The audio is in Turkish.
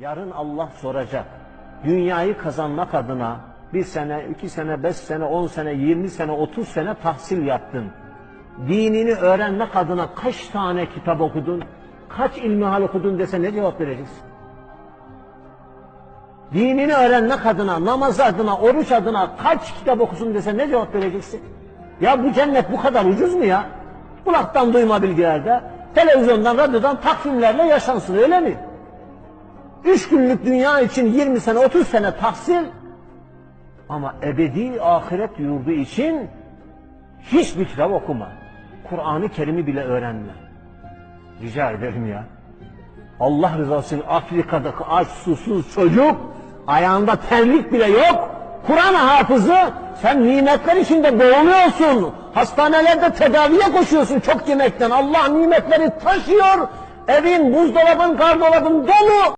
Yarın Allah soracak. Dünyayı kazanmak adına bir sene, iki sene, beş sene, on sene, yirmi sene, otuz sene tahsil yaptın. Dinini öğrenmek adına kaç tane kitap okudun, kaç ilmihal okudun dese ne cevap vereceksin? Dinini öğrenmek adına, namaz adına, oruç adına kaç kitap okusun dese ne cevap vereceksin? Ya bu cennet bu kadar ucuz mu ya? Kulaktan duyma bilgilerde, televizyondan, radyodan takvimlerle yaşansın öyle mi? Üç günlük dünya için 20 sene, 30 sene tahsil ama ebedi ahiret yurdu için hiçbir kitap okuma. Kur'an-ı Kerim'i bile öğrenme. Rica ederim ya. Allah rızası için Afrika'daki aç susuz çocuk ayağında terlik bile yok. Kur'an hafızı sen nimetler içinde boğuluyorsun. Hastanelerde tedaviye koşuyorsun çok yemekten. Allah nimetleri taşıyor. Evin, buzdolabın, gardolabın dolu.